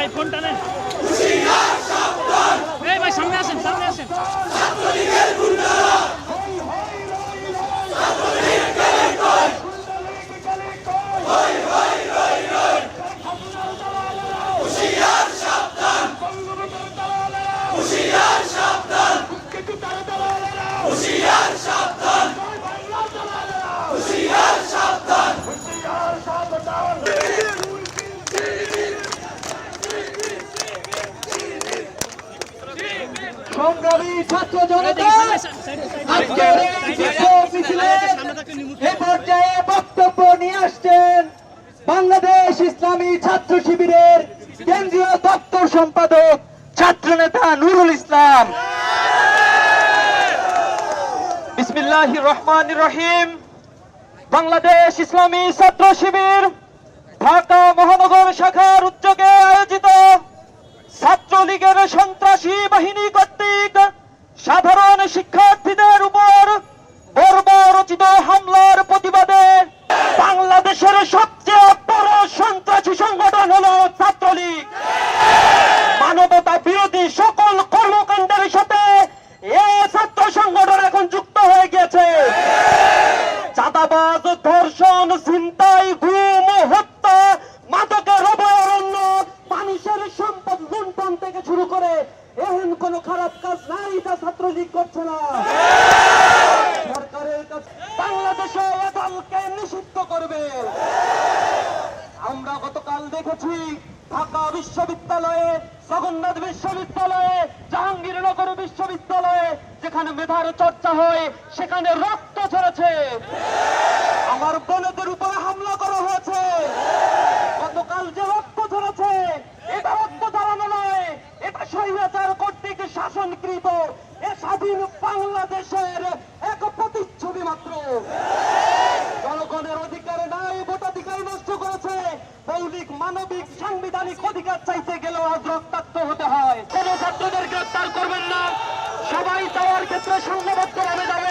ভাই ফোনটা নেন সংগ্রামী ছাত্র জনতা আজকের এই বিক্ষোভ মিছিলে এ পর্যায়ে বক্তব্য নিয়ে আসছেন বাংলাদেশ ইসলামী ছাত্র শিবিরের কেন্দ্রীয় দপ্তর সম্পাদক ছাত্রনেতা নুরুল ইসলাম। বিসমিল্লাহ রহমান রহিম। বাংলাদেশ ইসলামী ছাত্র শিবির ঢাকা মহানগর শাখার উদ্যোগে আয়োজিত ছাত্রলীগের সন্ত্রাসী বাহিনী কর্তৃক সাধারণ শিক্ষার্থীদের উপর বর্বরচিত হামলার প্রতিবাদে বাংলাদেশের সবচেয়ে বড় সন্ত্রাসী সংগঠন হলো ছাত্রলীগ। মানবতা বিরোধী সকল কর্মকাণ্ডের সাথে এ ছাত্র সংগঠন এখন যুক্ত হয়ে গেছে চাঁদাবাজ, ধর্ষণ, ছিনতাই কাজ নাই যা ছাত্রলীগ করছে না। সরকারের কাছে বাংলাদেশে দলকে নিষিদ্ধ করবে। আমরা গতকাল দেখেছি ঢাকা বিশ্ববিদ্যালয়ে, জগন্নাথ বিশ্ববিদ্যালয়ে, জাহাঙ্গীরনগর বিশ্ববিদ্যালয়ে যেখানে মেধার চর্চা হয়, সেখানে রক্ত ঝরেছে। আমার বোনদের উপরে হামলা করা হয়েছে গতকাল যে রক্ত ঝরেছে এটা রক্ত ঝরানো নয় এটা স্বৈরাচার কর্তৃক শাসনকৃত এ স্বাধীন বাংলাদেশের এক প্রতিচ্ছবি মাত্র। জনগণের অধিকার নাই, ভোটাধিকার নষ্ট করেছে। মৌলিক, মানবিক, সাংবিধানিক অধিকার চাইতে গেলেও আজ রক্তাক্ত হতে হয়। কোন ছাত্রদের গ্রেপ্তার করবেন না। সবাই যাওয়ার ক্ষেত্রে সংঘবদ্ধ ভাবে যাবেন